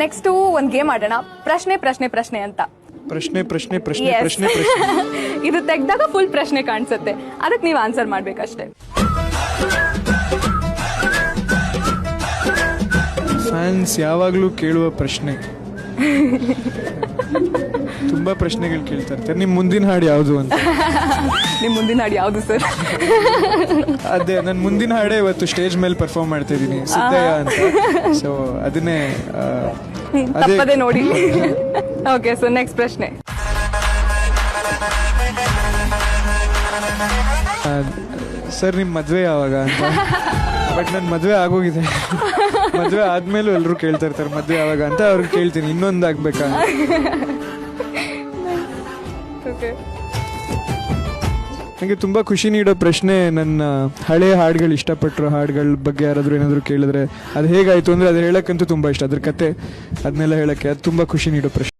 Next ಒಂದ್ game ಆಡೋಣ. ಪ್ರಶ್ನೆ ಪ್ರಶ್ನೆ ಪ್ರಶ್ನೆ ಅಂತ. ಪ್ರಶ್ನೆ ಪ್ರಶ್ನೆ ಪ್ರಶ್ನೆ Yes. ಪ್ರಶ್ನೆ. ಪ್ರಶ್ನೆ ಇದು ತೆಗ್ದಾಗ ಫುಲ್ ಪ್ರಶ್ನೆ ಕಾಣಿಸುತ್ತೆ. ಅದಕ್ಕೆ ನೀವು ಆನ್ಸರ್ ಮಾಡ್ಬೇಕಷ್ಟೇ. ಫ್ಯಾನ್ಸ್ ಯಾವಾಗಲೂ ಕೇಳುವ ಪ್ರಶ್ನೆ. ತುಂಬಾ ಪ್ರಶ್ನೆಗಳು ಕೇಳ್ತಾ ಇರ್ತಾರೆ ನಿಮ್ ಮುಂದಿನ ಹಾಡು ಯಾವುದು ಅಂತ? ನಿಮ್ ಮುಂದಿನ ಹಾಡು ಯಾವುದು ಸರ್? ಅದೇ ನನ್ನ ಮುಂದಿನ ಹಾಡೇ ಇವತ್ತು ಸ್ಟೇಜ್ ಮೇಲೆ ಪರ್ಫಾರ್ಮ್ ಮಾಡ್ತಾ ಇದ್ದೀನಿ ಸಿದ್ದಯ್ಯ ಅಂತ. ಸೊ ಅದನ್ನೇ ಆ, ಅದೇ ತಪ್ಪದೆ ನೋಡಿ. ಓಕೆ ಸರ್ ನೆಕ್ಸ್ಟ್ ಪ್ರಶ್ನೆ. ಸರ್ ನಿಮ್ಮ ಮದ್ವೆ ಯಾವಾಗ ಅಂತ? ಬಟ್ ನನ್ ಮದ್ವೆ ಆಗೋಗಿದೆ. ಮದ್ವೆ ಆದ್ಮೇಲೂ ಎಲ್ಲರೂ ಕೇಳ್ತಾ ಇರ್ತಾರೆ ಮದ್ವೆ ಯಾವಾಗ ಅಂತ. ಅವ್ರಿಗೆ ಕೇಳ್ತೀನಿ ಇನ್ನೊಂದು ಆಗ್ಬೇಕಾ? ನನಗೆ ತುಂಬ ಖುಷಿ ನೀಡೋ ಪ್ರಶ್ನೆ, ನನ್ನ ಹಳೆ ಹಾಡುಗಳು, ಇಷ್ಟಪಟ್ಟಿರೋ ಹಾಡುಗಳ ಬಗ್ಗೆ ಯಾರಾದರೂ ಏನಾದರೂ ಕೇಳಿದ್ರೆ ಅದು ಹೇಗಾಯಿತು ಅಂದರೆ ಅದು ಹೇಳೋಕ್ಕಂತೂ ತುಂಬ ಇಷ್ಟ. ಅದ್ರ ಕತೆ, ಅದನ್ನೆಲ್ಲ ಹೇಳೋಕ್ಕೆ ಅದು ತುಂಬ ಖುಷಿ ನೀಡೋ ಪ್ರಶ್ನೆ.